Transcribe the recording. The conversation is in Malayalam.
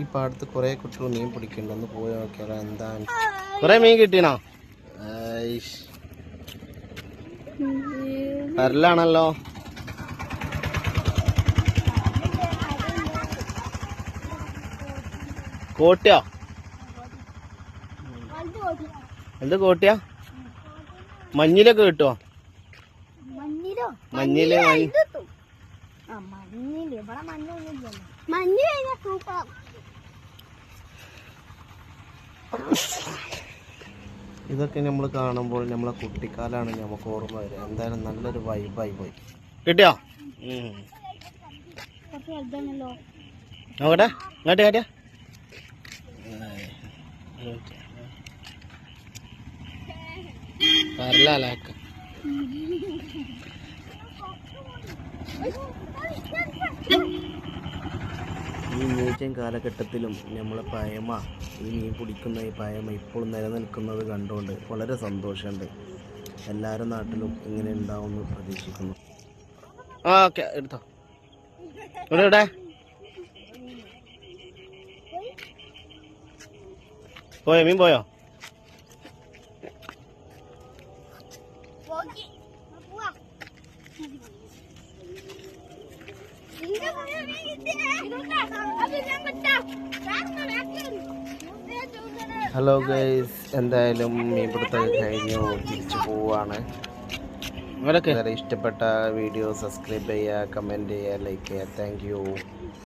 ഈ പാടത്ത് കുറെ കുട്ടികൾ മീൻ പിടിക്കുന്നുണ്ട്. ഒന്ന് പോയി നോക്കിയാലോ എന്താ കുറേ മീൻ കിട്ടിയണോ. പരലാണല്ലോ. കോട്ടിയോ? എന്ത് കോട്ടിയാ? മഞ്ഞിലൊക്കെ കിട്ടുമോ മഞ്ഞിലോ? മഞ്ഞിൽ മഞ്ഞ്. കഴിഞ്ഞാൽ ഇതൊക്കെ നമ്മൾ കാണുമ്പോൾ നമ്മളെ കുട്ടിക്കാലാണ് നമുക്ക് ഓർമ്മ വരിക. എന്തായാലും നല്ലൊരു വൈബായി പോയി. കിട്ടിയോ? നോക്കട്ടെ. ഈ മ്യൂസിയം കാലഘട്ടത്തിലും നമ്മളെ പയമ ഈ മീൻ പിടിക്കുന്ന ഈ പയമ ഇപ്പോഴും നിലനിൽക്കുന്നത് കണ്ടുകൊണ്ട് വളരെ സന്തോഷമുണ്ട്. എല്ലാവരും നാട്ടിലും ഇങ്ങനെ ഉണ്ടാവുമെന്ന് പ്രതീക്ഷിക്കുന്നു. ആ ഓക്കെ എടുത്തോ. ഇവിടെ ഇവിടെ പോയോ മീൻ പോയോ? പോവാ ഹലോ ഗൈസ് എന്തായാലും മീൻ പിടുത്തം കഴിഞ്ഞു തിരിച്ചു പോവാണ്. ഇഷ്ടപ്പെട്ട വീഡിയോ സബ്സ്ക്രൈബ് ചെയ്യുക കമന്റ് ചെയ്യുക ലൈക്ക് ചെയ്യുക. താങ്ക്